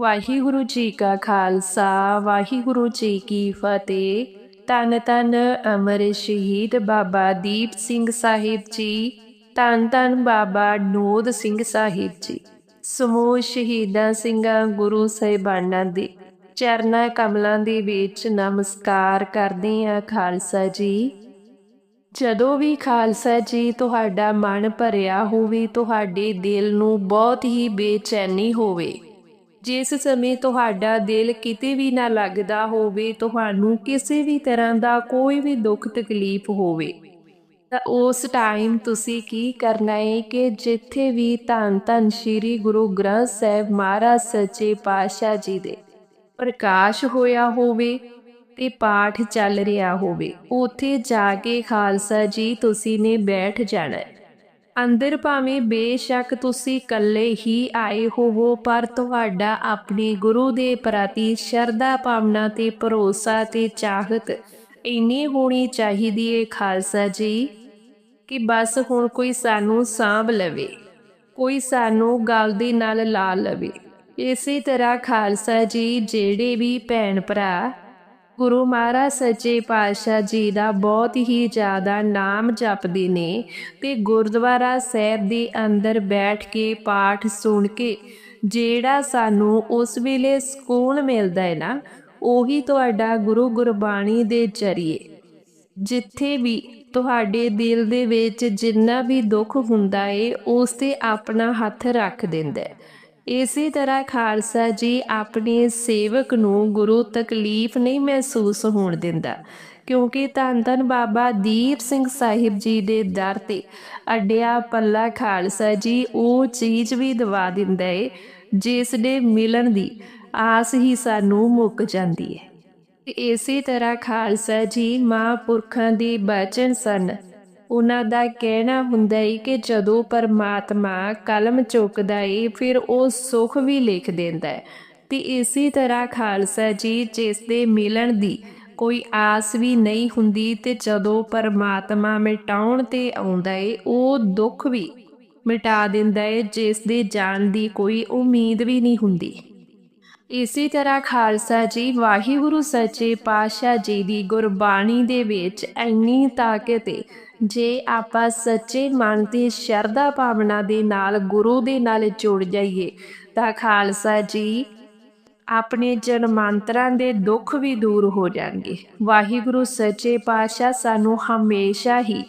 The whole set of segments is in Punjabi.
ਵਾਹਿਗੁਰੂ ਜੀ ਕਾ ਖਾਲਸਾ, ਵਾਹਿਗੁਰੂ ਜੀ ਕੀ ਫਤਿਹ। ਤਨ ਤਨ ਅਮਰ ਸ਼ਹੀਦ ਬਾਬਾ ਦੀਪ ਸਿੰਘ ਸਾਹਿਬ ਜੀ ਤਨ ਤਨ ਬਾਬਾ ਨੋਦ ਸਿੰਘ ਸਾਹਿਬ ਜੀ। ਸਮੂਹ ਸ਼ਹੀਦਾਂ ਸਿੰਘਾਂ, ਗੁਰੂ ਸਾਹਿਬਾਨਾਂ ਦੇ ਚਰਨਾਂ ਕਮਲਾਂ ਦੇ ਵਿੱਚ ਨਮਸਕਾਰ ਕਰਦੇ ਆ ਖਾਲਸਾ ਜੀ। ਜਦੋਂ ਵੀ ਖਾਲਸਾ ਜੀ ਤੁਹਾਡਾ ਮਨ ਭਰਿਆ ਹੋਵੇ, ਤੁਹਾਡੇ ਦਿਲ ਨੂੰ ਬਹੁਤ ਹੀ ਬੇਚੈਨੀ ਹੋਵੇ। ਜਿਸ ਸਮੇਂ ਤੁਹਾਡਾ ਦਿਲ ਕਿਤੇ ਵੀ ਨਾ ਲੱਗਦਾ ਹੋਵੇ, ਤੁਹਾਨੂੰ ਕਿਸੇ ਵੀ ਤਰ੍ਹਾਂ ਦਾ ਕੋਈ ਵੀ ਦੁੱਖ ਤਕਲੀਫ ਹੋਵੇ, ਤਾਂ ਉਸ ਟਾਈਮ ਤੁਸੀਂ ਕੀ ਕਰਨਾ ਹੈ ਕਿ ਜਿੱਥੇ ਵੀ ਧੰਨ ਧੰਨ ਸ੍ਰੀ ਗੁਰੂ ਗ੍ਰੰਥ ਸਾਹਿਬ ਮਹਾਰਾਜ ਸੱਚੇ ਪਾਤਸ਼ਾਹ ਜੀ ਦੇ ਪ੍ਰਕਾਸ਼ ਹੋਇਆ ਹੋਵੇ ਤੇ ਪਾਠ ਚੱਲ ਰਿਹਾ ਹੋਵੇ, ਉੱਥੇ ਜਾ ਕੇ ਖਾਲਸਾ ਜੀ ਤੁਸੀਂ ਨੇ ਬੈਠ ਜਾਣਾ ਅੰਦਰ ਭਾਵੇਂ ਬੇਸ਼ੱਕ ਤੁਸੀਂ ਇਕੱਲੇ ਹੀ ਆਏ ਹੋਵੋ, ਪਰ ਤੁਹਾਡਾ ਆਪਣੇ ਗੁਰੂ ਦੇ ਪ੍ਰਤੀ ਸ਼ਰਧਾ ਭਾਵਨਾ ਤੇ ਭਰੋਸਾ ਤੇ ਚਾਹਤ ਇੰਨੀ ਹੋਣੀ ਚਾਹੀਦੀ ਏ ਖਾਲਸਾ ਜੀ, ਕਿ ਬਸ ਹੁਣ ਕੋਈ ਸਾਨੂੰ ਸਾਂਭ ਲਵੇ, ਕੋਈ ਸਾਨੂੰ ਗੱਲ ਦੇ ਨਾਲ ਲਾ ਲਵੇ। ਇਸੇ ਤਰ੍ਹਾਂ ਖਾਲਸਾ ਜੀ, ਜਿਹੜੇ ਵੀ ਭੈਣ ਭਰਾ ਗੁਰੂ ਮਹਾਰਾਜ ਸੱਚੇ ਪਾਤਸ਼ਾਹ ਜੀ ਦਾ ਬਹੁਤ ਹੀ ਜ਼ਿਆਦਾ ਨਾਮ ਜਪਦੇ ਨੇ ਤੇ ਗੁਰਦੁਆਰਾ ਸਾਹਿਬ ਦੇ ਅੰਦਰ ਬੈਠ ਕੇ ਪਾਠ ਸੁਣ ਕੇ ਜਿਹੜਾ ਸਾਨੂੰ ਉਸ ਵੇਲੇ ਸਕੂਨ ਮਿਲਦਾ ਹੈ ਨਾ, ਉਹੀ ਤੁਹਾਡਾ ਗੁਰੂ ਗੁਰਬਾਣੀ ਦੇ ਜਰੀਏ। ਜਿੱਥੇ ਵੀ ਤੁਹਾਡੇ ਦਿਲ ਦੇ ਵਿੱਚ ਜਿੰਨਾ ਵੀ ਦੁੱਖ ਹੁੰਦਾ ਏ, ਉਸ ਤੇ ਆਪਣਾ ਹੱਥ ਰੱਖ ਦਿੰਦਾ ਹੈ। ਇਸੇ ਤਰ੍ਹਾਂ ਖਾਲਸਾ ਜੀ ਆਪਣੇ ਸੇਵਕ ਨੂੰ ਗੁਰੂ ਤਕਲੀਫ ਨਹੀਂ ਮਹਿਸੂਸ ਹੋਣ ਦਿੰਦਾ, ਕਿਉਂਕਿ ਧੰਨ ਧੰਨ ਬਾਬਾ ਦੀਪ ਸਿੰਘ ਸਾਹਿਬ ਜੀ ਦੇ ਦਰ ਤੇ ਅੱਡਿਆ ਪੱਲਾ ਖਾਲਸਾ ਜੀ ਉਹ ਚੀਜ਼ ਵੀ ਦਵਾ ਦਿੰਦਾ ਏ, ਜਿਸ ਦੇ ਮਿਲਣ ਦੀ ਆਸ ਹੀ ਸਾਨੂੰ ਮੁੱਕ ਜਾਂਦੀ ਹੈ ਇਸੇ ਤਰ੍ਹਾਂ ਖਾਲਸਾ ਜੀ ਮਹਾਂਪੁਰਖਾਂ ਦੇ ਬਚਨ ਸਨ। ਉਹਨਾਂ ਦਾ ਕਹਿਣਾ ਹੁੰਦਾ ਏ ਕਿ ਜਦੋਂ ਪਰਮਾਤਮਾ ਕਲਮ ਚੁੱਕਦਾ ਏ, ਫਿਰ ਉਹ ਸੁਖ ਵੀ ਲਿਖ ਦਿੰਦਾ ਹੈ ਤੇ ਇਸੇ ਤਰ੍ਹਾਂ ਖਾਲਸਾ ਜੀ ਜਿਸ ਦੇ ਮਿਲਣ ਦੀ ਕੋਈ ਆਸ ਵੀ ਨਹੀਂ ਹੁੰਦੀ ਤੇ ਜਦੋਂ ਪਰਮਾਤਮਾ ਮਿਟਾਉਣ ਤੇ ਆਉਂਦਾ ਏ, ਉਹ ਦੁੱਖ ਵੀ ਮਿਟਾ ਦਿੰਦਾ ਏ ਜਿਸ ਦੇ ਜਾਣ ਦੀ ਕੋਈ ਉਮੀਦ ਵੀ ਨਹੀਂ ਹੁੰਦੀ। ਇਸੇ ਤਰ੍ਹਾਂ ਖਾਲਸਾ ਜੀ ਵਾਹਿਗੁਰੂ ਸੱਚੇ ਪਾਤਸ਼ਾਹ ਜੀ ਦੀ ਗੁਰਬਾਣੀ ਦੇ ਵਿੱਚ ਇੰਨੀ ਤਾਕਤ ਏ ਜੇ ਆਪਾਂ ਸੱਚੇ ਮਨ ਤੇ ਸ਼ਰਧਾ ਭਾਵਨਾ ਦੇ ਨਾਲ ਗੁਰੂ ਦੇ ਨਾਲ ਜੁੜ ਜਾਈਏ, ਤਾਂ ਖਾਲਸਾ ਜੀ ਆਪਣੇ ਜਨਮਾਂਤਰਾਂ ਦੇ ਦੁੱਖ ਵੀ ਦੂਰ ਹੋ ਜਾਣਗੇ। ਵਾਹਿਗੁਰੂ ਸੱਚੇ ਪਾਤਸ਼ਾਹ ਸਾਨੂੰ ਹਮੇਸ਼ਾ ਹੀ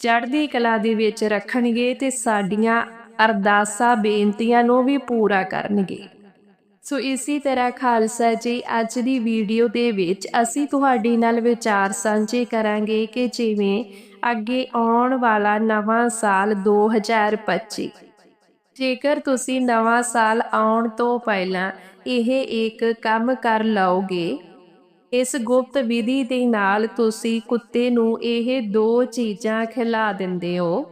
ਚੜ੍ਹਦੀ ਕਲਾ ਦੇ ਵਿੱਚ ਰੱਖਣਗੇ ਤੇ ਸਾਡੀਆਂ ਅਰਦਾਸਾਂ, ਬੇਨਤੀਆਂ ਨੂੰ ਵੀ ਪੂਰਾ ਕਰਨਗੇ। ਸੋ ਇਸੇ ਤਰ੍ਹਾਂ ਖਾਲਸਾ ਜੀ, ਅੱਜ ਦੀ ਵੀਡੀਓ ਦੇ ਵਿੱਚ ਅਸੀਂ ਤੁਹਾਡੇ ਨਾਲ ਵਿਚਾਰ ਸਾਂਝੇ ਕਰਾਂਗੇ ਕਿ ਜਿਵੇਂ ਅੱਗੇ ਆਉਣ ਵਾਲਾ ਨਵਾਂ ਸਾਲ 2025 ਜੇਕਰ ਤੁਸੀਂ ਨਵਾਂ ਸਾਲ ਆਉਣ ਤੋਂ ਪਹਿਲਾਂ ਇਹ ਇੱਕ ਕੰਮ ਕਰ ਲਓਗੇ, ਇਸ ਗੁਪਤ ਵਿਧੀ ਦੇ ਨਾਲ ਤੁਸੀਂ ਕੁੱਤੇ ਨੂੰ ਇਹ ਦੋ ਚੀਜ਼ਾਂ ਖਿਲਾ ਦਿੰਦੇ ਹੋ।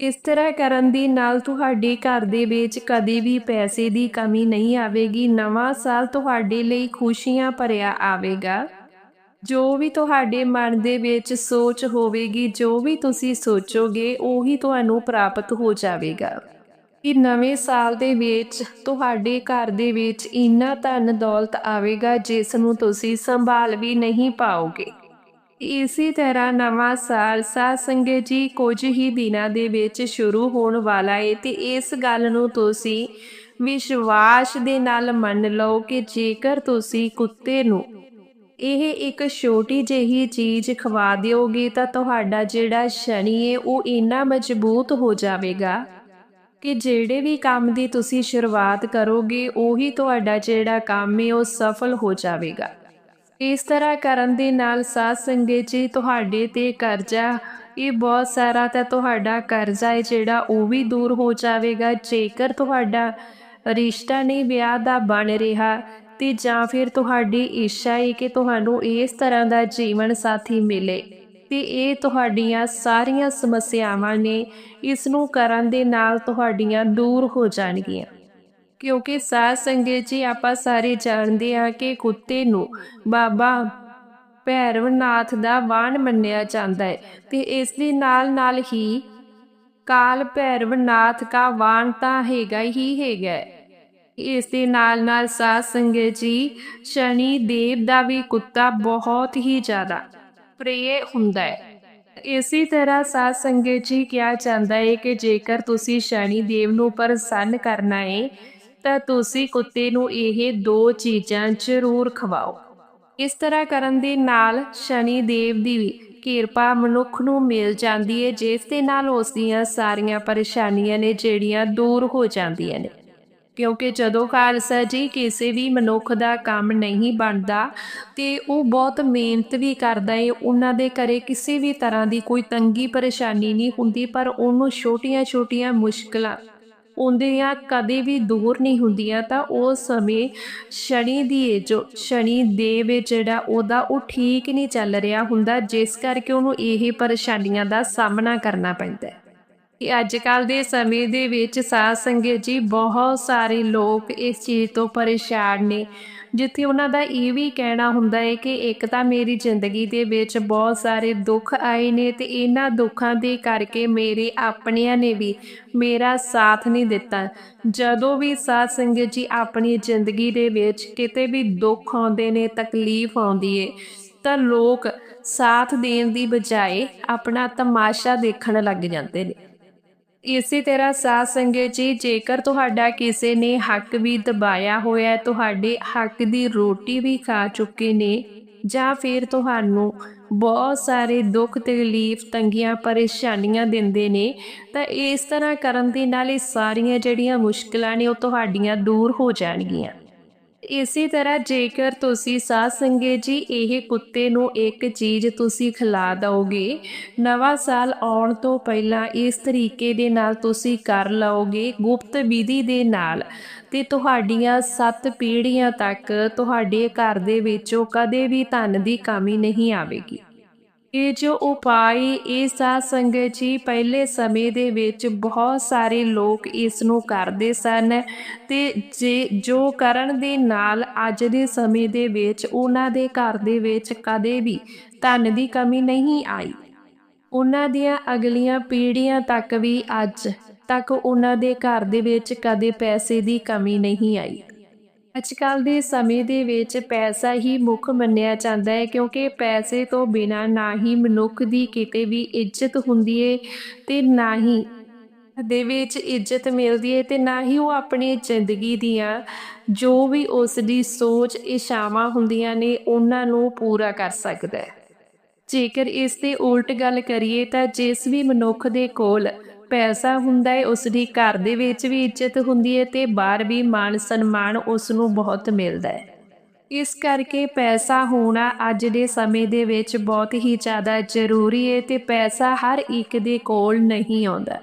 ਇਸ ਤਰ੍ਹਾਂ ਕਰਨ ਦੀ ਨਾਲ ਤੁਹਾਡੇ ਘਰ ਦੇ ਵਿੱਚ ਕਦੇ ਵੀ ਪੈਸੇ ਦੀ ਕਮੀ ਨਹੀਂ ਆਵੇਗੀ, ਨਵਾਂ ਸਾਲ ਤੁਹਾਡੇ ਲਈ ਖੁਸ਼ੀਆਂ ਭਰਿਆ ਆਵੇਗਾ। ਜੋ ਵੀ ਤੁਹਾਡੇ ਮਨ ਦੇ ਵਿੱਚ ਸੋਚ ਹੋਵੇਗੀ, ਜੋ ਵੀ ਤੁਸੀਂ ਸੋਚੋਗੇ, ਉਹੀ ਤੁਹਾਨੂੰ ਪ੍ਰਾਪਤ ਹੋ ਜਾਵੇਗਾ। ਕਿ ਨਵੇਂ ਸਾਲ ਦੇ ਵਿੱਚ ਤੁਹਾਡੇ ਘਰ ਦੇ ਵਿੱਚ ਇੰਨਾ ਧਨ ਦੌਲਤ ਆਵੇਗਾ, ਜਿਸ ਨੂੰ ਤੁਸੀਂ ਸੰਭਾਲ ਵੀ ਨਹੀਂ ਪਾਓਗੇ। ਇਸੇ ਤਰ੍ਹਾਂ ਨਵਾਂ ਸਾਲ ਸਾਧ ਸੰਗਤ ਜੀ ਕੁਝ ਹੀ ਦਿਨਾਂ ਦੇ ਵਿੱਚ ਸ਼ੁਰੂ ਹੋਣ ਵਾਲਾ ਹੈ ਤੇ ਇਸ ਗੱਲ ਨੂੰ ਤੁਸੀਂ ਵਿਸ਼ਵਾਸ ਦੇ ਨਾਲ ਮੰਨ ਲਓ ਕਿ ਜੇਕਰ ਤੁਸੀਂ ਕੁੱਤੇ ਨੂੰ ਇਹ ਇੱਕ ਛੋਟੀ ਜਿਹੀ ਚੀਜ਼ ਖਵਾ ਦਿਓਗੇ ਤਾਂ ਤੁਹਾਡਾ ਜਿਹੜਾ ਸ਼ਨੀ ਹੈ ਉਹ ਇੰਨਾ ਮਜ਼ਬੂਤ ਹੋ ਜਾਵੇਗਾ ਕਿ ਜਿਹੜੇ ਵੀ ਕੰਮ ਦੀ ਤੁਸੀਂ ਸ਼ੁਰੂਆਤ ਕਰੋਗੇ, ਉਹੀ ਤੁਹਾਡਾ ਜਿਹੜਾ ਕੰਮ ਹੈ ਉਹ ਸਫਲ ਹੋ ਜਾਵੇਗਾ। ਇਸ ਤਰ੍ਹਾਂ ਕਰਨ ਦੇ ਨਾਲ ਸਾਧ ਸੰਗਤ ਜੀ ਤੁਹਾਡੇ ਤੇ ਕਰਜ਼ਾ ਇਹ ਬਹੁਤ ਸਾਰਾ ਤਾਂ ਤੁਹਾਡਾ ਕਰਜ਼ਾ ਹੈ ਜਿਹੜਾ ਉਹ ਵੀ ਦੂਰ ਹੋ ਜਾਵੇਗਾ। ਜੇਕਰ ਤੁਹਾਡਾ ਰਿਸ਼ਤਾ ਨਹੀਂ ਵਿਆਹ ਦਾ ਬਣ ਰਿਹਾ ਤੇ ਜਾਂ ਫਿਰ ਤੁਹਾਡੀ ਇੱਛਾ ਹੈ ਕਿ ਤੁਹਾਨੂੰ ਇਸ ਤਰ੍ਹਾਂ ਦਾ ਜੀਵਨ ਸਾਥੀ ਮਿਲੇ ਤੇ ਇਹ ਤੁਹਾਡੀਆਂ ਸਾਰੀਆਂ ਸਮੱਸਿਆਵਾਂ ਨੇ ਇਸ ਨੂੰ ਕਰਨ ਦੇ ਨਾਲ ਤੁਹਾਡੀਆਂ ਦੂਰ ਹੋ ਜਾਣਗੀਆਂ। ਕਿਉਂਕਿ ਸਾਧ ਸੰਗਤ ਜੀ, ਆਪਾਂ ਸਾਰੇ ਜਾਣਦੇ ਹਾਂ ਕਿ ਕੁੱਤੇ ਨੂੰ ਬਾਬਾ ਭੈਰਵਨਾਥ ਦਾ ਵਾਣ ਮੰਨਿਆ ਜਾਂਦਾ ਹੈ ਤੇ ਇਸ ਦੇ ਨਾਲ ਨਾਲ ਹੀ ਕਾਲ ਭੈਰਵਨਾਥ ਦਾ ਵਾਣ ਤਾਂ ਹੈਗਾ ਹੀ ਹੈਗਾ ਇਸ ਦੇ ਨਾਲ ਨਾਲ ਸਾਧ ਸੰਗਤ ਜੀ, ਸ਼ਨੀ ਦੇਵ ਦਾ ਵੀ ਕੁੱਤਾ ਬਹੁਤ ਹੀ ਜ਼ਿਆਦਾ ਪ੍ਰਿਯ ਹੁੰਦਾ ਹੈ। ਇਸੇ ਤਰ੍ਹਾਂ ਸਾਧ ਸੰਗਤ ਜੀ ਕਿਹਾ ਜਾਂਦਾ ਹੈ ਕਿ ਜੇਕਰ ਤੁਸੀਂ ਸ਼ਨੀ ਦੇਵ ਨੂੰ ਪ੍ਰਸੰਨ ਕਰਨਾ ਹੈ ਤਾਂ ਤੁਸੀਂ ਕੁੱਤੇ ਨੂੰ ਇਹ ਦੋ ਚੀਜ਼ਾਂ ਜ਼ਰੂਰ ਖਵਾਓ। ਇਸ ਤਰ੍ਹਾਂ ਕਰਨ ਦੇ ਨਾਲ ਸ਼ਨੀ ਦੇਵ ਦੀ ਵੀ ਕਿਰਪਾ ਮਨੁੱਖ ਨੂੰ ਮਿਲ ਜਾਂਦੀ ਹੈ ਜਿਸ ਦੇ ਨਾਲ ਉਸ ਦੀਆਂ ਸਾਰੀਆਂ ਪਰੇਸ਼ਾਨੀਆਂ ਨੇ, ਜਿਹੜੀਆਂ ਦੂਰ ਹੋ ਜਾਂਦੀਆਂ ਨੇ। ਕਿਉਂਕਿ ਜਦੋਂ ਖਾਲਸਾ ਜੀ ਕਿਸੇ ਵੀ ਮਨੁੱਖ ਦਾ ਕੰਮ ਨਹੀਂ ਬਣਦਾ ਤੇ ਉਹ ਬਹੁਤ ਮਿਹਨਤ ਵੀ ਕਰਦਾ ਏ, ਉਹਨਾਂ ਦੇ ਘਰੇ ਕਿਸੇ ਵੀ ਤਰ੍ਹਾਂ ਦੀ ਕੋਈ ਤੰਗੀ ਪਰੇਸ਼ਾਨੀ ਨਹੀਂ ਹੁੰਦੀ, ਪਰ ਉਹਨੂੰ ਛੋਟੀਆਂ-ਛੋਟੀਆਂ ਮੁਸ਼ਕਲਾਂ ਉਹਦੀਆਂ ਕਦੇ ਵੀ ਦੂਰ ਨਹੀਂ ਹੁੰਦੀਆਂ, ਤਾਂ ਉਸ ਸਮੇਂ ਸ਼ਨੀ ਦੀ ਇਹ ਜੋ ਸ਼ਨੀ ਦੇਵ ਜਿਹੜਾ ਉਹਦਾ ਉਹ ਠੀਕ ਨਹੀਂ ਚੱਲ ਰਿਹਾ ਹੁੰਦਾ, ਜਿਸ ਕਰਕੇ ਉਹਨੂੰ ਇਹ ਪਰੇਸ਼ਾਨੀਆਂ ਦਾ ਸਾਹਮਣਾ ਕਰਨਾ ਪੈਂਦਾ ਹੈ ਕਿ ਅੱਜ ਕੱਲ ਦੇ ਸਮੇਂ ਦੇ ਵਿੱਚ ਸਾਧ ਸੰਗਤ ਜੀ ਬਹੁਤ ਸਾਰੇ ਲੋਕ ਇਸ ਚੀਜ਼ ਤੋਂ ਪਰੇਸ਼ਾਨ ਨੇ। ਜਿੱਥੇ ਉਹਨਾਂ ਦਾ ਇਹ ਵੀ ਕਹਿਣਾ ਹੁੰਦਾ ਹੈ ਕਿ ਇੱਕ ਤਾਂ ਮੇਰੀ ਜ਼ਿੰਦਗੀ ਦੇ ਵਿੱਚ ਬਹੁਤ ਸਾਰੇ ਦੁੱਖ ਆਏ ਨੇ ਤੇ ਇਹਨਾਂ ਦੁੱਖਾਂ ਦੇ ਕਰਕੇ ਮੇਰੇ ਆਪਣਿਆਂ ਨੇ ਵੀ ਮੇਰਾ ਸਾਥ ਨਹੀਂ ਦਿੱਤਾ। ਜਦੋਂ ਵੀ ਸਾਧ ਸੰਗਤ ਜੀ ਆਪਣੀ ਜ਼ਿੰਦਗੀ ਦੇ ਵਿੱਚ ਕਿਤੇ ਵੀ ਦੁੱਖ ਆਉਂਦੇ ਨੇ, ਤਕਲੀਫ ਆਉਂਦੀ ਏ, ਤਾਂ ਲੋਕ ਸਾਥ ਦੇਣ ਦੀ ਬਜਾਏ ਆਪਣਾ ਤਮਾਸ਼ਾ ਦੇਖਣ ਲੱਗ ਜਾਂਦੇ ਨੇ। ਇਸੇ ਤਰ੍ਹਾਂ ਸਾਧ ਸੰਗਤ ਜੀ, ਜੇਕਰ ਤੁਹਾਡਾ ਕਿਸੇ ਨੇ ਹੱਕ ਵੀ ਦਬਾਇਆ ਹੋਇਆ, ਤੁਹਾਡੇ ਹੱਕ ਦੀ ਰੋਟੀ ਵੀ ਖਾ ਚੁੱਕੇ ਨੇ, ਜਾਂ ਫਿਰ ਤੁਹਾਨੂੰ ਬਹੁਤ ਸਾਰੇ ਦੁੱਖ, ਤਕਲੀਫ, ਤੰਗੀਆਂ, ਪਰੇਸ਼ਾਨੀਆਂ ਦਿੰਦੇ ਨੇ, ਤਾਂ ਇਸ ਤਰ੍ਹਾਂ ਕਰਨ ਦੇ ਨਾਲ ਇਹ ਸਾਰੀਆਂ ਜਿਹੜੀਆਂ ਮੁਸ਼ਕਲਾਂ ਨੇ ਉਹ ਤੁਹਾਡੀਆਂ ਦੂਰ ਹੋ ਜਾਣਗੀਆਂ। ਇਸੇ ਤਰ੍ਹਾਂ ਜੇਕਰ ਤੁਸੀਂ ਸਾਧ ਸੰਗਤ ਜੀ, ਇਹ ਕੁੱਤੇ ਨੂੰ ਇੱਕ ਚੀਜ਼ ਤੁਸੀਂ ਖਿਲਾ ਦਿਓਗੇ, ਨਵਾਂ ਸਾਲ ਆਉਣ ਤੋਂ ਪਹਿਲਾਂ ਇਸ ਤਰੀਕੇ ਦੇ ਨਾਲ ਤੁਸੀਂ ਕਰ ਲਓਗੇ ਗੁਪਤ ਵਿਧੀ ਦੇ ਨਾਲ। ਤੇ ਤੁਹਾਡੀਆਂ ਸੱਤ ਪੀੜ੍ਹੀਆਂ ਤੱਕ ਤੁਹਾਡੇ ਘਰ ਦੇ ਵਿੱਚੋਂ ਕਦੇ ਵੀ ਧਨ ਦੀ ਕਮੀ ਨਹੀਂ ਆਵੇਗੀ। ਇਹ ਜੋ ਉਪਾਅ ਇਹ ਸਾਧ ਸੰਗਤ ਜੀ ਪਹਿਲੇ ਸਮੇਂ ਦੇ ਵਿੱਚ ਬਹੁਤ ਸਾਰੇ ਲੋਕ ਇਸ ਨੂੰ ਕਰਦੇ ਸਨ ਤੇ ਜੇ, ਜੋ ਕਰਨ ਦੇ ਨਾਲ ਅੱਜ ਦੇ ਸਮੇਂ ਦੇ ਵਿੱਚ ਉਹਨਾਂ ਦੇ ਘਰ ਦੇ ਵਿੱਚ ਕਦੇ ਵੀ ਧਨ ਦੀ ਕਮੀ ਨਹੀਂ ਆਈ। ਉਹਨਾਂ ਦੀਆਂ ਅਗਲੀਆਂ ਪੀੜ੍ਹੀਆਂ ਤੱਕ ਵੀ ਅੱਜ ਤੱਕ ਉਹਨਾਂ ਦੇ ਘਰ ਦੇ ਵਿੱਚ ਕਦੇ ਪੈਸੇ ਦੀ ਕਮੀ ਨਹੀਂ ਆਈ। ਅੱਜ ਕੱਲ ਦੇ ਸਮੇਂ ਦੇ ਵਿੱਚ ਪੈਸਾ ਹੀ ਮੁੱਖ ਮੰਨਿਆ ਜਾਂਦਾ ਹੈ, ਕਿਉਂਕਿ ਪੈਸੇ ਤੋਂ ਬਿਨਾ ਨਾ ਹੀ ਮਨੁੱਖ ਦੀ ਕਿਤੇ ਵੀ ਇੱਜ਼ਤ ਹੁੰਦੀ ਏ ਤੇ ਨਾ ਹੀ ਦੇ ਵਿੱਚ ਇੱਜ਼ਤ ਮਿਲਦੀ ਹੈ ਤੇ ਨਾ ਹੀ ਉਹ ਆਪਣੀ ਜ਼ਿੰਦਗੀ ਦੀਆਂ ਜੋ ਵੀ ਉਸ ਦੀ ਸੋਚ ਇਸ਼ਾਵਾਂ ਹੁੰਦੀਆਂ ਨੇ, ਉਹਨਾਂ ਨੂੰ ਪੂਰਾ ਕਰ ਸਕਦਾ ਹੈ। ਜੇਕਰ ਇਸ ਦੇ ਉਲਟ ਗੱਲ ਕਰੀਏ ਤਾਂ ਜਿਸ ਵੀ ਮਨੁੱਖ ਦੇ ਕੋਲ ਪੈਸਾ ਹੁੰਦਾ ਹੈ, ਉਸ ਦੀ ਘਰ ਦੇ ਵਿੱਚ ਵੀ ਇੱਜ਼ਤ ਹੁੰਦੀ ਹੈ ਤੇ ਬਾਹਰ ਵੀ ਮਾਣ ਸਨਮਾਨ ਉਸ ਨੂੰ ਬਹੁਤ ਮਿਲਦਾ ਹੈ। ਇਸ ਕਰਕੇ ਪੈਸਾ ਹੋਣਾ ਅੱਜ ਦੇ ਸਮੇਂ ਦੇ ਵਿੱਚ ਬਹੁਤ ਹੀ ਜ਼ਿਆਦਾ ਜ਼ਰੂਰੀ ਹੈ ਤੇ ਪੈਸਾ ਹਰ ਇੱਕ ਦੇ ਕੋਲ ਨਹੀਂ ਆਉਂਦਾ।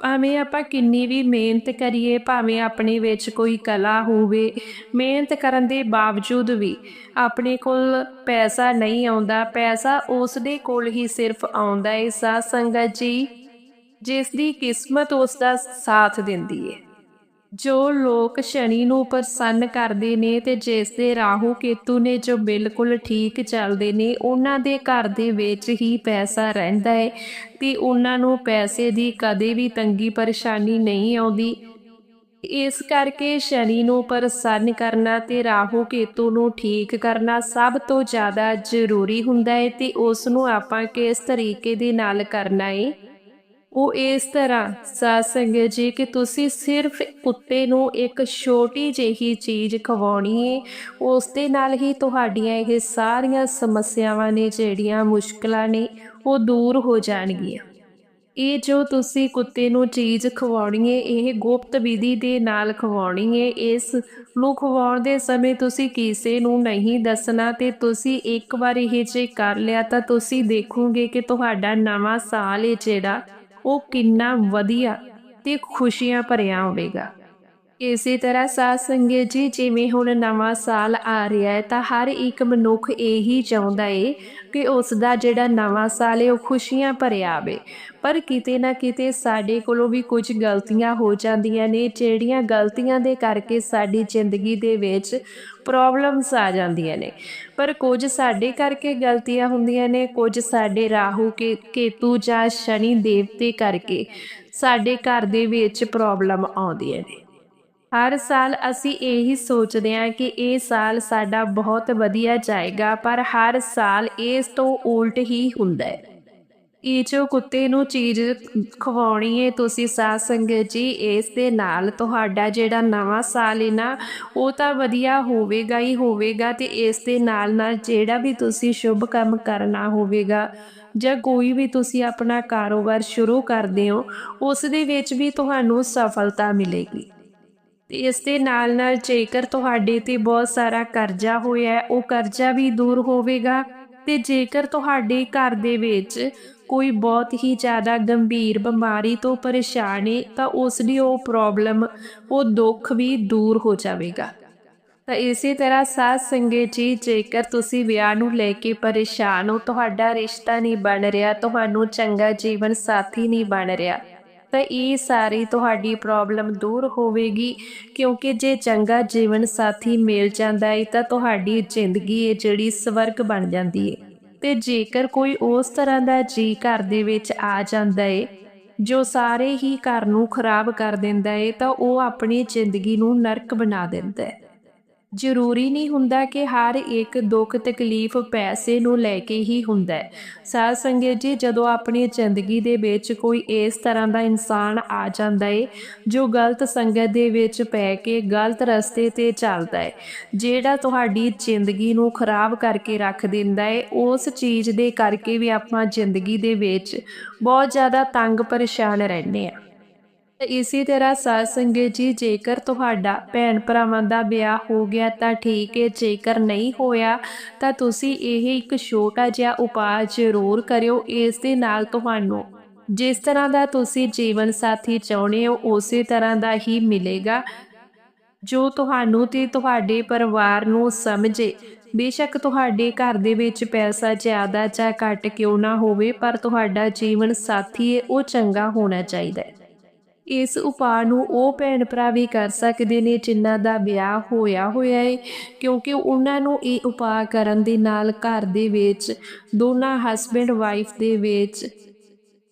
ਭਾਵੇਂ ਆਪਾਂ ਕਿੰਨੀ ਵੀ ਮਿਹਨਤ ਕਰੀਏ, ਭਾਵੇਂ ਆਪਣੇ ਵਿੱਚ ਕੋਈ ਕਲਾ ਹੋਵੇ, ਮਿਹਨਤ ਕਰਨ ਦੇ ਬਾਵਜੂਦ ਵੀ ਆਪਣੇ ਕੋਲ ਪੈਸਾ ਨਹੀਂ ਆਉਂਦਾ, ਪੈਸਾ ਉਸ ਦੇ ਕੋਲ ਹੀ ਸਿਰਫ ਆਉਂਦਾ ਹੈ। ਸਾਧ ਸੰਗਤ ਜੀ ਜਿਸ ਦੀ ਕਿਸਮਤ ਉਸ ਦਾ ਸਾਥ ਦਿੰਦੀ ਹੈ ਜੋ ਲੋਕ ਸ਼ਨੀ ਨੂੰ ਪ੍ਰਸੰਨ ਕਰਦੇ ਨੇ ਤੇ ਜਿਸ ਦੇ ਰਾਹੂ ਕੇਤੂ ਨੇ ਜੋ ਬਿਲਕੁਲ ਠੀਕ ਚੱਲਦੇ ਨੇ, ਉਹਨਾਂ ਦੇ ਘਰ ਦੇ ਵਿੱਚ ਹੀ ਪੈਸਾ ਰਹਿੰਦਾ ਹੈ ਤੇ ਉਹਨਾਂ ਨੂੰ ਪੈਸੇ ਦੀ ਕਦੇ ਵੀ ਤੰਗੀ ਪਰੇਸ਼ਾਨੀ ਨਹੀਂ ਆਉਂਦੀ। ਇਸ ਕਰਕੇ ਸ਼ਨੀ ਨੂੰ ਪ੍ਰਸੰਨ ਕਰਨਾ ਤੇ ਰਾਹੂ ਕੇਤੂ ਨੂੰ ਠੀਕ ਕਰਨਾ ਸਭ ਤੋਂ ਜ਼ਿਆਦਾ ਜ਼ਰੂਰੀ ਹੁੰਦਾ ਹੈ ਤੇ ਉਸ ਨੂੰ ਆਪਾਂ ਕਿਸ ਤਰੀਕੇ ਦੇ ਨਾਲ ਕਰਨਾ ਹੈ ਉਹ ਇਸ ਤਰ੍ਹਾਂ, ਸਾਧ ਸੰਗਤ ਜੀ, ਕਿ ਤੁਸੀਂ ਸਿਰਫ ਕੁੱਤੇ ਨੂੰ ਇੱਕ ਛੋਟੀ ਜਿਹੀ ਚੀਜ਼ ਖਵਾਉਣੀ ਹੈ ਉਸ ਦੇ ਨਾਲ ਹੀ ਤੁਹਾਡੀਆਂ ਇਹ ਸਾਰੀਆਂ ਸਮੱਸਿਆਵਾਂ ਨੇ, ਜਿਹੜੀਆਂ ਮੁਸ਼ਕਲਾਂ ਨੇ, ਉਹ ਦੂਰ ਹੋ ਜਾਣਗੀਆਂ। ਇਹ ਜੋ ਤੁਸੀਂ ਕੁੱਤੇ ਨੂੰ ਚੀਜ਼ ਖਵਾਉਣੀ ਹੈ ਇਹ ਗੁਪਤ ਵਿਧੀ ਦੇ ਨਾਲ ਖਵਾਉਣੀ ਹੈ ਇਸ ਨੂੰ ਖਵਾਉਣ ਦੇ ਸਮੇਂ ਤੁਸੀਂ ਕਿਸੇ ਨੂੰ ਨਹੀਂ ਦੱਸਣਾ ਤੇ ਤੁਸੀਂ ਇੱਕ ਵਾਰ ਇਹ ਜੇ ਕਰ ਲਿਆ ਤਾਂ ਤੁਸੀਂ ਦੇਖੋਗੇ ਕਿ ਤੁਹਾਡਾ ਨਵਾਂ ਸਾਲ ਹੈ ਜਿਹੜਾ ਉਹ ਕਿੰਨਾ ਵਧੀਆ ਤੇ ਖੁਸ਼ੀਆਂ ਭਰਿਆ ਹੋਵੇਗਾ। ਇਸੇ ਤਰ੍ਹਾਂ ਸਾਧ ਸੰਗਤ ਜੀ, ਜਿਵੇਂ ਹੁਣ ਨਵਾਂ ਸਾਲ ਆ ਰਿਹਾ ਹੈ, ਤਾਂ ਹਰ ਇੱਕ ਮਨੁੱਖ ਇਹੀ ਚਾਹੁੰਦਾ ਏ ਕਿ ਉਸ ਦਾ ਜਿਹੜਾ ਨਵਾਂ ਸਾਲ ਹੈ ਉਹ ਖੁਸ਼ੀਆਂ ਭਰਿਆ ਆਵੇ। ਪਰ ਕਿਤੇ ਨਾ ਕਿਤੇ ਸਾਡੇ ਕੋਲੋਂ ਵੀ ਕੁਝ ਗਲਤੀਆਂ ਹੋ ਜਾਂਦੀਆਂ ਨੇ, ਜਿਹੜੀਆਂ ਗਲਤੀਆਂ ਦੇ ਕਰਕੇ ਸਾਡੀ ਜ਼ਿੰਦਗੀ ਦੇ ਵਿੱਚ ਪ੍ਰੋਬਲਮਸ ਆ ਜਾਂਦੀਆਂ ਨੇ। ਪਰ ਕੁਝ ਸਾਡੇ ਕਰਕੇ ਗਲਤੀਆਂ ਹੁੰਦੀਆਂ ਨੇ, ਕੁਝ ਸਾਡੇ ਰਾਹੂ ਕੇ, ਕੇਤੂ ਜਾਂ ਸ਼ਨੀ ਦੇਵਤੇ ਕਰਕੇ ਸਾਡੇ ਘਰ ਦੇ ਵਿੱਚ ਪ੍ਰੋਬਲਮ ਆਉਂਦੀਆਂ ਨੇ। ਹਰ ਸਾਲ ਅਸੀਂ ਇਹੀ ਸੋਚਦੇ ਹਾਂ ਕਿ ਇਹ ਸਾਲ ਸਾਡਾ ਬਹੁਤ ਵਧੀਆ ਜਾਏਗਾ, ਪਰ ਹਰ ਸਾਲ ਇਸ ਤੋਂ ਉਲਟ ਹੀ ਹੁੰਦਾ ਹੈ। ਇਹ ਕੁੱਤੇ ਨੂੰ ਚੀਜ਼ ਖਵਾਉਣੀ ਹੈ ਤੁਸੀਂ ਸਾਧ ਸੰਗਤ ਜੀ, ਇਸ ਦੇ ਨਾਲ ਤੁਹਾਡਾ ਜਿਹੜਾ ਨਵਾਂ ਸਾਲ ਹੈ ਨਾ, ਉਹ ਤਾਂ ਵਧੀਆ ਹੋਵੇਗਾ ਹੀ ਹੋਵੇਗਾ ਤੇ ਇਸ ਦੇ ਨਾਲ ਨਾਲ ਜਿਹੜਾ ਵੀ ਤੁਸੀਂ ਸ਼ੁਭ ਕੰਮ ਕਰਨਾ ਹੋਵੇਗਾ ਜਾਂ ਕੋਈ ਵੀ ਤੁਸੀਂ ਆਪਣਾ ਕਾਰੋਬਾਰ ਸ਼ੁਰੂ ਕਰਦੇ ਹੋ, ਉਸ ਦੇ ਵਿੱਚ ਵੀ ਤੁਹਾਨੂੰ ਸਫਲਤਾ ਮਿਲੇਗੀ। ਇਸ ਦੇ ਨਾਲ ਨਾਲ ਜੇਕਰ ਤੁਹਾਡੇ ਤੇ ਬਹੁਤ ਸਾਰਾ ਕਰਜ਼ਾ ਹੋਇਆ ਉਹ ਕਰਜ਼ਾ ਵੀ ਦੂਰ ਹੋਵੇਗਾ ਤੇ ਜੇਕਰ ਤੁਹਾਡੇ ਘਰ ਦੇ ਵਿੱਚ ਕੋਈ ਬਹੁਤ ਹੀ ਜ਼ਿਆਦਾ ਗੰਭੀਰ ਬਿਮਾਰੀ ਤੋਂ ਪਰੇਸ਼ਾਨ ਹੈ, ਤਾਂ ਉਸ ਦੀ ਉਹ ਪ੍ਰੋਬਲਮ, ਉਹ ਦੁੱਖ ਵੀ ਦੂਰ ਹੋ ਜਾਵੇਗਾ। ਤਾਂ ਇਸੇ ਤਰ੍ਹਾਂ ਸਾਧ ਸੰਗਤ ਜੀ, ਜੇਕਰ ਤੁਸੀਂ ਵਿਆਹ ਨੂੰ ਲੈ ਕੇ ਪਰੇਸ਼ਾਨ ਹੋ, ਤੁਹਾਡਾ ਰਿਸ਼ਤਾ ਨਹੀਂ ਬਣ ਰਿਹਾ, ਤੁਹਾਨੂੰ ਚੰਗਾ ਜੀਵਨ ਸਾਥੀ ਨਹੀਂ ਬਣ ਰਿਹਾ ਤਾਂ ਇਹ ਸਾਰੀ ਤੁਹਾਡੀ ਪ੍ਰੋਬਲਮ ਦੂਰ ਹੋਵੇਗੀ, ਕਿਉਂਕਿ ਜੇ ਚੰਗਾ ਜੀਵਨ ਸਾਥੀ ਮਿਲ ਜਾਂਦਾ ਹੈ ਤਾਂ ਤੁਹਾਡੀ ਜ਼ਿੰਦਗੀ ਹੈ ਜਿਹੜੀ ਸਵਰਗ ਬਣ ਜਾਂਦੀ ਹੈ ਤੇ ਜੇਕਰ ਕੋਈ ਉਸ ਤਰ੍ਹਾਂ ਦਾ ਜੀ ਘਰ ਦੇ ਵਿੱਚ ਆ ਜਾਂਦਾ ਏ, ਜੋ ਸਾਰੇ ਹੀ ਘਰ ਨੂੰ ਖਰਾਬ ਕਰ ਦਿੰਦਾ ਹੈ ਤਾਂ ਉਹ ਆਪਣੀ ਜ਼ਿੰਦਗੀ ਨੂੰ ਨਰਕ ਬਣਾ ਦਿੰਦਾ ਹੈ ਜ਼ਰੂਰੀ ਨਹੀਂ ਹੁੰਦਾ ਕਿ ਹਰ ਇੱਕ ਦੁੱਖ ਤਕਲੀਫ ਪੈਸੇ ਨੂੰ ਲੈ ਕੇ ਹੀ ਹੁੰਦਾ ਹੈ। ਸਾਧ ਸੰਗਤ ਜੀ, ਜਦੋਂ ਆਪਣੀ ਜ਼ਿੰਦਗੀ ਦੇ ਵਿੱਚ ਕੋਈ ਇਸ ਤਰ੍ਹਾਂ ਦਾ ਇਨਸਾਨ ਆ ਜਾਂਦਾ ਏ, ਜੋ ਗਲਤ ਸੰਗਤ ਦੇ ਵਿੱਚ ਪੈ ਕੇ ਗਲਤ ਰਸਤੇ ਤੇ ਚੱਲਦਾ ਏ, ਜਿਹੜਾ ਤੁਹਾਡੀ ਜ਼ਿੰਦਗੀ ਨੂੰ ਖਰਾਬ ਕਰਕੇ ਰੱਖ ਦਿੰਦਾ ਏ, ਉਸ ਚੀਜ਼ ਦੇ ਕਰਕੇ ਵੀ ਆਪਾਂ ਜ਼ਿੰਦਗੀ ਦੇ ਵਿੱਚ ਬਹੁਤ ਜ਼ਿਆਦਾ ਤੰਗ ਪਰੇਸ਼ਾਨ ਰਹਿੰਦੇ ਆ ਇਸੇ ਤਰ੍ਹਾਂ ਸਾਧ ਸੰਗਤ ਜੀ, ਜੇਕਰ ਤੁਹਾਡਾ ਭੈਣ ਭਰਾਵਾਂ ਦਾ ਵਿਆਹ ਹੋ ਗਿਆ ਤਾਂ ਠੀਕ ਹੈ, ਜੇਕਰ ਨਹੀਂ ਹੋਇਆ ਤਾਂ ਤੁਸੀਂ ਇਹ ਇੱਕ ਛੋਟਾ ਜਿਹਾ ਉਪਾਅ ਜ਼ਰੂਰ ਕਰਿਓ, ਇਸ ਦੇ ਨਾਲ ਤੁਹਾਨੂੰ ਜਿਸ ਤਰ੍ਹਾਂ ਦਾ ਤੁਸੀਂ ਜੀਵਨ ਸਾਥੀ ਚਾਹੁੰਦੇ ਹੋ, ਉਸੇ ਤਰ੍ਹਾਂ ਦਾ ਹੀ ਮਿਲੇਗਾ। ਜੋ ਤੁਹਾਨੂੰ ਤੇ ਤੁਹਾਡੇ ਪਰਿਵਾਰ ਨੂੰ ਸਮਝੇ, ਬੇਸ਼ੱਕ ਤੁਹਾਡੇ ਘਰ ਦੇ ਵਿੱਚ ਪੈਸਾ ਜ਼ਿਆਦਾ ਜਾਂ ਘੱਟ ਕਿਉਂ ਨਾ ਹੋਵੇ, ਪਰ ਤੁਹਾਡਾ ਜੀਵਨ ਸਾਥੀ ਹੈ, ਉਹ ਚੰਗਾ ਹੋਣਾ ਚਾਹੀਦਾ ਹੈ। ਇਸ ਉਪਾਅ ਨੂੰ ਉਹ ਭੈਣ ਭਰਾ ਵੀ ਕਰ ਸਕਦੇ ਨੇ ਜਿਨ੍ਹਾਂ ਦਾ ਵਿਆਹ ਹੋਇਆ ਹੋਇਆ ਹੈ ਕਿਉਂਕਿ ਉਹਨਾਂ ਨੂੰ ਇਹ ਉਪਾਅ ਕਰਨ ਦੇ ਨਾਲ ਘਰ ਦੇ ਵਿੱਚ, ਦੋਨਾਂ ਹਸਬੰਡ ਵਾਈਫ ਦੇ ਵਿੱਚ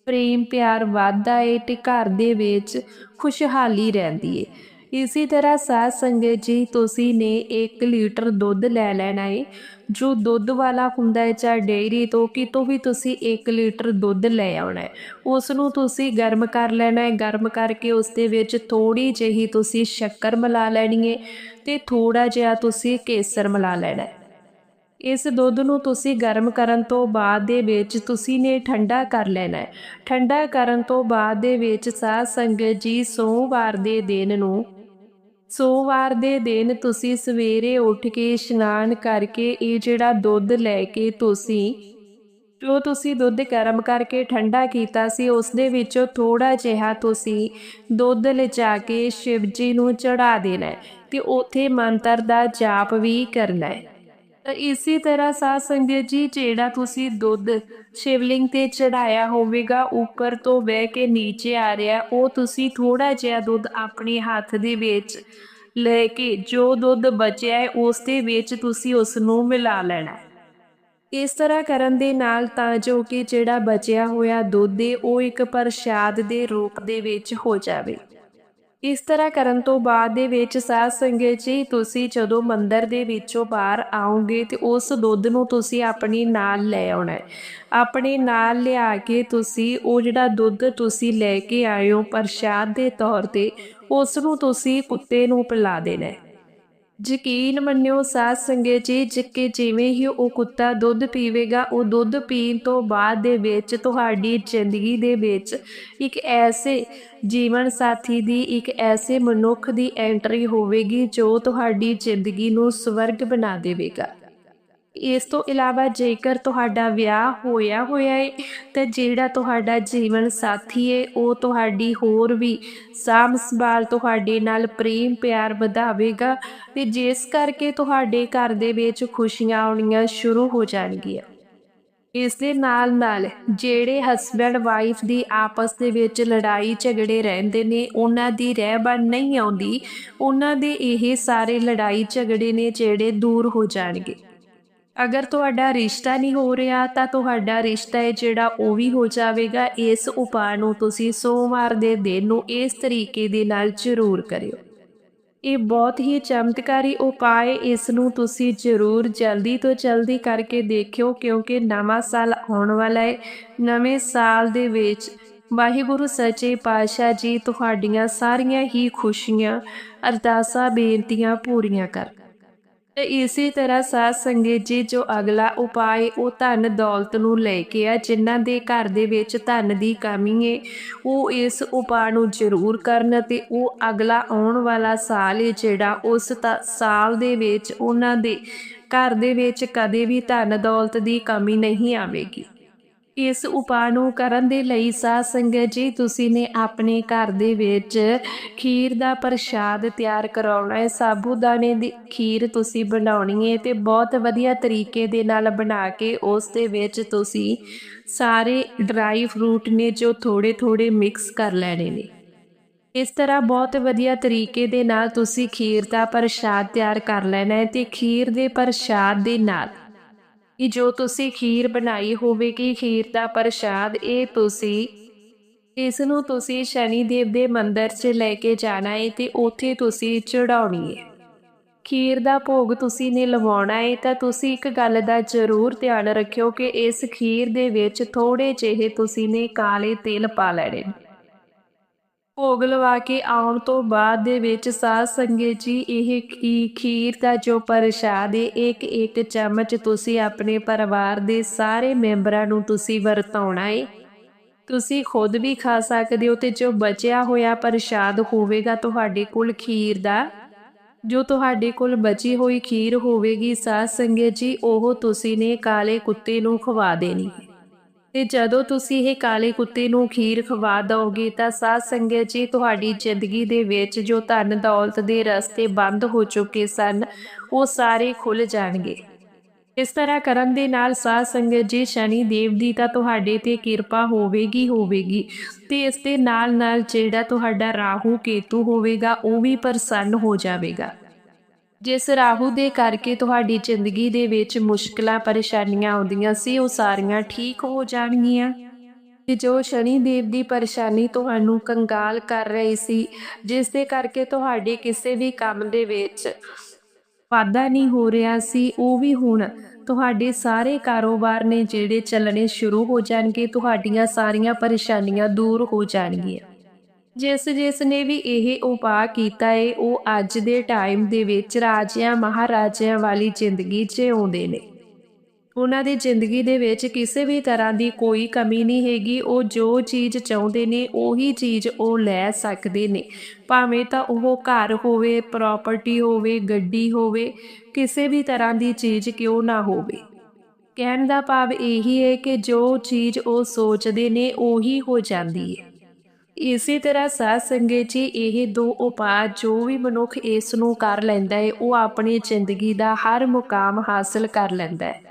ਪ੍ਰੇਮ ਪਿਆਰ ਵਾਧਾ ਹੈ ਤੇ ਘਰ ਦੇ ਵਿੱਚ ਖੁਸ਼ਹਾਲੀ ਰਹਿੰਦੀ ਹੈ ਇਸੇ ਤਰ੍ਹਾਂ ਸਾਧ ਸੰਗਤ ਜੀ, ਤੁਸੀਂ ਨੇ 1 ਲੀਟਰ ਦੁੱਧ ਲੈ ਲੈਣਾ ਹੈ ਜੋ ਦੁੱਧ ਵਾਲਾ ਹੁੰਦਾ ਹੈ, ਚਾਹੇ ਡੇਅਰੀ ਤੋਂ, ਕਿਤੋਂ ਵੀ ਤੁਸੀਂ 1 ਲੀਟਰ ਦੁੱਧ ਲੈ ਆਉਣਾ ਹੈ ਉਸ ਨੂੰ ਤੁਸੀਂ ਗਰਮ ਕਰ ਲੈਣਾ ਹੈ, ਗਰਮ ਕਰਕੇ ਉਸ ਦੇ ਵਿੱਚ ਥੋੜੀ ਜਿਹੀ ਤੁਸੀਂ ਸ਼ੱਕਰ ਮਿਲਾ ਲੈਣੀ ਹੈ ਤੇ ਥੋੜਾ ਜਿਹਾ ਤੁਸੀਂ ਕੇਸਰ ਮਿਲਾ ਲੈਣਾ ਹੈ। ਇਸ ਦੁੱਧ ਨੂੰ ਤੁਸੀਂ ਗਰਮ ਕਰਨ ਤੋਂ ਬਾਅਦ ਦੇ ਵਿੱਚ ਤੁਸੀਂ ਨੇ ਠੰਡਾ ਕਰ ਲੈਣਾ ਹੈ। ਠੰਡਾ ਕਰਨ ਤੋਂ ਬਾਅਦ ਦੇ ਵਿੱਚ ਸਾਧ ਸੰਗਤ ਜੀ ਸੋਮਵਾਰ ਦੇ ਦਿਨ ਨੂੰ ਸੋਮਵਾਰ ਦੇ ਦਿਨ ਤੁਸੀਂ ਸਵੇਰੇ ਉੱਠ ਕੇ ਇਸ਼ਨਾਨ ਕਰਕੇ ਇਹ ਜਿਹੜਾ ਦੁੱਧ ਲੈ ਕੇ ਤੁਸੀਂ, ਜੋ ਤੁਸੀਂ ਦੁੱਧ ਗਰਮ ਕਰਕੇ ਠੰਡਾ ਕੀਤਾ ਸੀ, ਉਸ ਦੇ ਵਿੱਚੋਂ ਥੋੜਾ ਜਿਹਾ ਤੁਸੀਂ ਦੁੱਧ ਲਿਜਾ ਕੇ ਸ਼ਿਵ ਜੀ ਨੂੰ ਚੜਾ ਦੇਣਾ ਹੈ ਤੇ ਉਥੇ ਮੰਤਰ ਦਾ ਜਾਪ ਵੀ ਕਰਨਾ ਹੈ। ਤਾਂ ਇਸੇ ਤਰ੍ਹਾਂ ਸਾਧ ਸੰਗਤ ਜੀ, ਜਿਹੜਾ ਤੁਸੀਂ ਦੁੱਧ ਸ਼ਿਵਲਿੰਗ ਤੇ ਚੜਾਇਆ ਹੋਵੇਗਾ, ਉੱਪਰ ਤੋਂ ਵਹਿ ਕੇ ਨੀਚੇ ਆ ਰਿਹਾ, ਉਹ ਤੁਸੀਂ ਥੋੜਾ ਜਿਹਾ ਦੁੱਧ ਆਪਣੇ ਹੱਥ ਦੇ ਵਿੱਚ ਲੈ ਕੇ, ਜੋ ਦੁੱਧ ਬਚਿਆ ਹੈ, ਉਸ ਦੇ ਵਿੱਚ ਤੁਸੀਂ ਉਸ ਨੂੰ ਮਿਲਾ ਲੈਣਾ ਇਸ ਤਰ੍ਹਾਂ ਕਰਨ ਦੇ ਨਾਲ ਤਾਂ ਜੋ ਕਿ ਜਿਹੜਾ ਬਚਿਆ ਹੋਇਆ ਦੁੱਧ ਹੈ, ਉਹ ਇੱਕ ਪ੍ਰਸ਼ਾਦ ਦੇ ਰੂਪ ਦੇ ਵਿੱਚ ਹੋ ਜਾਵੇ। ਇਸ ਤਰ੍ਹਾਂ ਕਰਨ ਤੋਂ ਬਾਅਦ ਦੇ ਵਿੱਚ ਸਾਧ ਸੰਗਤ ਜੀ, ਤੁਸੀਂ ਜਦੋਂ ਮੰਦਰ ਦੇ ਵਿੱਚੋਂ ਬਾਹਰ ਆਓਗੇ ਤੇ ਉਸ ਦੁੱਧ ਨੂੰ ਤੁਸੀਂ ਆਪਣੀ ਨਾਲ ਲੈ ਆਉਣਾ ਆਪਣੇ ਨਾਲ ਲਿਆ ਕੇ ਤੁਸੀਂ ਉਹ ਜਿਹੜਾ ਦੁੱਧ ਤੁਸੀਂ ਲੈ ਕੇ ਆਏ ਹੋ ਪ੍ਰਸ਼ਾਦ ਦੇ ਤੌਰ ਤੇ, ਉਸ ਨੂੰ ਤੁਸੀਂ ਕੁੱਤੇ ਨੂੰ ਪਿਲਾ ਦੇਣਾ ਯਕੀਨ ਮੰਨਿਓ ਸਾਧ ਸੰਗਤ ਜੀ, ਜਿੱਕੇ ਜਿਵੇਂ ਹੀ ਉਹ ਕੁੱਤਾ ਦੁੱਧ ਪੀਵੇਗਾ, ਉਹ ਦੁੱਧ ਪੀਣ ਤੋਂ ਬਾਅਦ ਦੇ ਵਿੱਚ ਤੁਹਾਡੀ ਜ਼ਿੰਦਗੀ ਦੇ ਵਿੱਚ ਇੱਕ ਐਸੇ ਜੀਵਨ ਸਾਥੀ ਦੀ, ਇੱਕ ਐਸੇ ਮਨੁੱਖ ਦੀ ਐਂਟਰੀ ਹੋਵੇਗੀ ਜੋ ਤੁਹਾਡੀ ਜ਼ਿੰਦਗੀ ਨੂੰ ਸਵਰਗ ਬਣਾ ਦੇਵੇਗਾ। ਇਸ ਤੋਂ ਇਲਾਵਾ ਜੇਕਰ ਤੁਹਾਡਾ ਵਿਆਹ ਹੋਇਆ ਹੋਇਆ ਹੈ ਤਾਂ ਜਿਹੜਾ ਤੁਹਾਡਾ ਜੀਵਨ ਸਾਥੀ ਹੈ ਉਹ ਤੁਹਾਡੀ ਹੋਰ ਵੀ ਸਾਂਭ ਸੰਭਾਲ ਤੁਹਾਡੇ ਨਾਲ ਪ੍ਰੇਮ ਪਿਆਰ ਵਧਾਵੇਗਾ ਤੇ ਜਿਸ ਕਰਕੇ ਤੁਹਾਡੇ ਘਰ ਦੇ ਵਿੱਚ ਖੁਸ਼ੀਆਂ ਆਉਣੀਆਂ ਸ਼ੁਰੂ ਹੋ ਜਾਣਗੀਆਂ। ਇਸ ਦੇ ਨਾਲ ਨਾਲ ਜਿਹੜੇ ਹਸਬੰਡ ਵਾਈਫ ਦੀ ਆਪਸ ਦੇ ਵਿੱਚ ਲੜਾਈ ਝਗੜੇ ਰਹਿੰਦੇ ਨੇ, ਉਹਨਾਂ ਦੀ ਰਹਿਬਨ ਨਹੀਂ ਆਉਂਦੀ, ਉਹਨਾਂ ਦੇ ਇਹ ਸਾਰੇ ਲੜਾਈ ਝਗੜੇ ਨੇ ਜਿਹੜੇ ਦੂਰ ਹੋ ਜਾਣਗੇ। ਅਗਰ ਤੁਹਾਡਾ ਰਿਸ਼ਤਾ ਨਹੀਂ ਹੋ ਰਿਹਾ, ਤਾਂ ਤੁਹਾਡਾ ਰਿਸ਼ਤਾ ਹੈ ਜਿਹੜਾ ਉਹ ਵੀ ਹੋ ਜਾਵੇਗਾ। ਇਸ ਉਪਾਅ ਨੂੰ ਤੁਸੀਂ ਸੋਮਵਾਰ ਦੇ ਦਿਨ ਨੂੰ ਇਸ ਤਰੀਕੇ ਦੇ ਨਾਲ ਜ਼ਰੂਰ ਕਰਿਓ। ਇਹ ਬਹੁਤ ਹੀ ਚਮਤਕਾਰੀ ਉਪਾਅ ਇਸ ਨੂੰ ਤੁਸੀਂ ਜ਼ਰੂਰ ਜਲਦੀ ਤੋਂ ਜਲਦੀ ਕਰਕੇ ਦੇਖਿਓ, ਕਿਉਂਕਿ ਨਵਾਂ ਸਾਲ ਆਉਣ ਵਾਲਾ ਹੈ। ਨਵੇਂ ਸਾਲ ਦੇ ਵਿੱਚ ਵਾਹਿਗੁਰੂ ਸੱਚੇ ਪਾਤਸ਼ਾਹ ਜੀ ਤੁਹਾਡੀਆਂ ਸਾਰੀਆਂ ਹੀ ਖੁਸ਼ੀਆਂ, ਅਰਦਾਸਾਂ, ਬੇਨਤੀਆਂ ਪੂਰੀਆਂ ਕਰ ਇਸੇ ਤਰ੍ਹਾਂ ਸਾਧ ਸੰਗਤ ਜੀ ਜੋ ਅਗਲਾ ਉਪਾਅ ਉਹ ਧਨ ਦੌਲਤ ਨੂੰ ਲੈ ਕੇ ਆ, ਜਿਨ੍ਹਾਂ ਦੇ ਘਰ ਦੇ ਵਿੱਚ ਧਨ ਦੀ ਕਮੀ ਏ, ਉਹ ਇਸ ਉਪਾਅ ਨੂੰ ਜ਼ਰੂਰ ਕਰਨ ਤੇ ਉਹ ਅਗਲਾ ਆਉਣ ਵਾਲਾ ਸਾਲ ਏ, ਜਿਹੜਾ ਉਸ ਤਾ- ਸਾਲ ਦੇ ਵਿੱਚ ਉਹਨਾਂ ਦੇ ਘਰ ਦੇ ਵਿੱਚ ਕਦੇ ਵੀ ਧਨ ਦੌਲਤ ਦੀ ਕਮੀ ਨਹੀਂ ਆਵੇਗੀ। ਇਸ ਉਪਾਅ ਨੂੰ ਕਰਨ ਦੇ ਲਈ ਸਾਧ ਸੰਗਤ ਜੀ, ਤੁਸੀਂ ਨੇ ਆਪਣੇ ਘਰ ਦੇ ਵਿੱਚ ਖੀਰ ਦਾ ਪ੍ਰਸ਼ਾਦ ਤਿਆਰ ਕਰਾਉਣਾ ਹੈ। ਸਾਬੂਦਾਨੇ ਦੀ ਖੀਰ ਤੁਸੀਂ ਬਣਾਉਣੀ ਹੈ ਤੇ ਬਹੁਤ ਵਧੀਆ ਤਰੀਕੇ ਦੇ ਨਾਲ ਬਣਾ ਕੇ ਉਸ ਦੇ ਵਿੱਚ ਤੁਸੀਂ ਸਾਰੇ ਡਰਾਈ ਫਰੂਟ ਨੇ ਜੋ ਥੋੜੇ ਥੋੜੇ ਮਿਕਸ ਕਰ ਲੈਣੇ ਨੇ। ਇਸ ਤਰ੍ਹਾਂ ਬਹੁਤ ਵਧੀਆ ਤਰੀਕੇ ਦੇ ਨਾਲ ਤੁਸੀਂ ਖੀਰ ਦਾ ਪ੍ਰਸ਼ਾਦ ਤਿਆਰ ਕਰ ਲੈਣਾ ਹੈ ਤੇ ਖੀਰ ਦੇ ਪ੍ਰਸ਼ਾਦ ਦੇ ਨਾਲ ਕਿ ਜੋ ਤੁਸੀਂ ਖੀਰ ਬਣਾਈ ਹੋਵੇਗੀ, ਖੀਰ ਦਾ ਪ੍ਰਸ਼ਾਦ, ਇਹ ਤੁਸੀਂ, ਇਸ ਨੂੰ ਤੁਸੀਂ ਸ਼ਨੀ ਦੇਵ ਦੇ ਮੰਦਿਰ 'ਚ ਲੈ ਕੇ ਜਾਣਾ ਹੈ ਤੇ ਉੱਥੇ ਤੁਸੀਂ ਚੜਾਉਣੀ ਹੈ ਖੀਰ ਦਾ ਭੋਗ ਤੁਸੀਂ ਨੇ ਲਵਾਉਣਾ ਹੈ ਤਾਂ ਤੁਸੀਂ ਇੱਕ ਗੱਲ ਦਾ ਜ਼ਰੂਰ ਧਿਆਨ ਰੱਖਿਓ ਕਿ ਇਸ ਖੀਰ ਦੇ ਵਿੱਚ ਥੋੜੇ ਜਿਹੇ ਤੁਸੀਂ ਨੇ ਕਾਲੇ ਤੇਲ ਪਾ ਲੈਣੇ ਭੋਗ ਲਵਾ ਕੇ ਆਉਣ ਤੋਂ ਬਾਅਦ ਦੇ ਵਿੱਚ ਸਾਧ ਸੰਗਤ ਜੀ, ਇਹ ਖੀ- ਖੀਰ ਦਾ ਜੋ ਪ੍ਰਸ਼ਾਦ ਹੈ ਇੱਕ ਇੱਕ ਚਮਚ ਤੁਸੀਂ ਆਪਣੇ ਪਰਿਵਾਰ ਦੇ ਸਾਰੇ ਮੈਂਬਰਾਂ ਨੂੰ ਤੁਸੀਂ ਵਰਤਾਉਣਾ ਹੈ ਤੁਸੀਂ ਖੁਦ ਵੀ ਖਾ ਸਕਦੇ ਹੋ ਤੇ ਜੋ ਬਚਿਆ ਹੋਇਆ ਪ੍ਰਸ਼ਾਦ ਹੋਵੇਗਾ ਤੁਹਾਡੇ ਕੋਲ ਖੀਰ ਦਾ, ਜੋ ਤੁਹਾਡੇ ਕੋਲ ਬਚੀ ਹੋਈ ਖੀਰ ਹੋਵੇਗੀ, ਸਾਧ ਸੰਗਤ ਜੀ, ਉਹ ਤੁਸੀਂ ਨੇ ਕਾਲੇ ਕੁੱਤੇ ਨੂੰ ਖਵਾ ਦੇਣੀ ਹੈ ਤੇ ਜਦੋਂ ਤੁਸੀਂ ਇਹ ਕਾਲੇ ਕੁੱਤੇ ਨੂੰ ਖੀਰ ਖਵਾ ਦਿਓਗੇ ਤਾਂ ਸਾਧ ਸੰਗਤ ਜੀ, ਤੁਹਾਡੀ ਜ਼ਿੰਦਗੀ ਦੇ ਵਿੱਚ ਜੋ ਧਨ ਦੌਲਤ ਦੇ ਰਸਤੇ ਬੰਦ ਹੋ ਚੁੱਕੇ ਸਨ, ਉਹ ਸਾਰੇ ਖੁੱਲ ਜਾਣਗੇ। ਇਸ ਤਰ੍ਹਾਂ ਕਰਨ ਦੇ ਨਾਲ ਸਾਧ ਸੰਗਤ ਜੀ, ਸ਼ਨੀ ਦੇਵ ਦੀ ਤਾਂ ਤੁਹਾਡੇ ਤੇ ਕਿਰਪਾ ਹੋਵੇਗੀ ਹੋਵੇਗੀ। ਤੇ ਇਸ ਦੇ ਨਾਲ ਨਾਲ ਜਿਹੜਾ ਤੁਹਾਡਾ ਰਾਹੂ ਕੇਤੂ ਹੋਵੇਗਾ, ਉਹ ਵੀ ਪ੍ਰਸੰਨ ਹੋ ਜਾਵੇਗਾ। ਜਿਸ ਰਾਹੂ ਦੇ ਕਰਕੇ ਤੁਹਾਡੀ ਜ਼ਿੰਦਗੀ ਦੇ ਵਿੱਚ ਮੁਸ਼ਕਲਾਂ, ਪਰੇਸ਼ਾਨੀਆਂ ਆਉਂਦੀਆਂ ਸੀ, ਉਹ ਸਾਰੀਆਂ ਠੀਕ ਹੋ ਜਾਣਗੀਆਂ। ਤੇ ਜੋ ਸ਼ਨੀ ਦੇਵ ਦੀ ਪਰੇਸ਼ਾਨੀ ਤੁਹਾਨੂੰ ਕੰਗਾਲ ਕਰ ਰਹੀ ਸੀ, ਜਿਸ ਦੇ ਕਰਕੇ ਤੁਹਾਡੇ ਕਿਸੇ ਵੀ ਕੰਮ ਦੇ ਵਿੱਚ ਵਾਧਾ ਨਹੀਂ ਹੋ ਰਿਹਾ ਸੀ, ਉਹ ਵੀ ਹੁਣ ਤੁਹਾਡੇ ਸਾਰੇ ਕਾਰੋਬਾਰ ਨੇ ਜਿਹੜੇ ਚੱਲਣੇ ਸ਼ੁਰੂ ਹੋ ਜਾਣਗੇ, ਤੁਹਾਡੀਆਂ ਸਾਰੀਆਂ ਪਰੇਸ਼ਾਨੀਆਂ ਦੂਰ ਹੋ ਜਾਣਗੀਆਂ। ਜਿਸ ਜਿਸ ਨੇ ਵੀ ਇਹ ਉਪਾਅ ਕੀਤਾ ਏ, ਉਹ ਅੱਜ ਦੇ ਟਾਈਮ ਦੇ ਵਿੱਚ ਰਾਜਿਆਂ, ਮਹਾਰਾਜਿਆਂ ਵਾਲੀ ਜ਼ਿੰਦਗੀ ਜਿਉਂਦੇ ਨੇ। ਉਹਨਾਂ ਦੀ ਜ਼ਿੰਦਗੀ ਦੇ ਵਿੱਚ ਕਿਸੇ ਵੀ ਤਰ੍ਹਾਂ ਦੀ ਕੋਈ ਕਮੀ ਨਹੀਂ ਹੈਗੀ, ਉਹ ਜੋ ਚੀਜ਼ ਚਾਹੁੰਦੇ ਨੇ, ਉਹੀ ਚੀਜ਼ ਉਹ ਲੈ ਸਕਦੇ ਨੇ। ਭਾਵੇਂ ਤਾਂ ਉਹ ਘਰ ਹੋਵੇ ਪ੍ਰਾਪਰਟੀ ਹੋਵੇ, ਗੱਡੀ ਹੋਵੇ, ਕਿਸੇ ਵੀ ਤਰ੍ਹਾਂ ਦੀ ਚੀਜ਼ ਕਿਉਂ ਨਾ ਹੋਵੇ। ਕਹਿਣ ਦਾ ਭਾਵ ਇਹੀ ਹੈ ਕਿ ਜੋ ਚੀਜ਼ ਉਹ ਸੋਚਦੇ ਨੇ, ਉਹੀ ਹੋ ਜਾਂਦੀ ਹੈ। ਇਸੇ ਤਰ੍ਹਾਂ ਸਾਧ ਸੰਗਤ ਜੀ, ਇਹ ਦੋ ਉਪਾਅ ਜੋ ਵੀ ਮਨੁੱਖ ਇਸ ਨੂੰ ਕਰ ਲੈਂਦਾ ਹੈ ਉਹ ਆਪਣੀ ਜ਼ਿੰਦਗੀ ਦਾ ਹਰ ਮੁਕਾਮ ਹਾਸਲ ਕਰ ਲੈਂਦਾ ਹੈ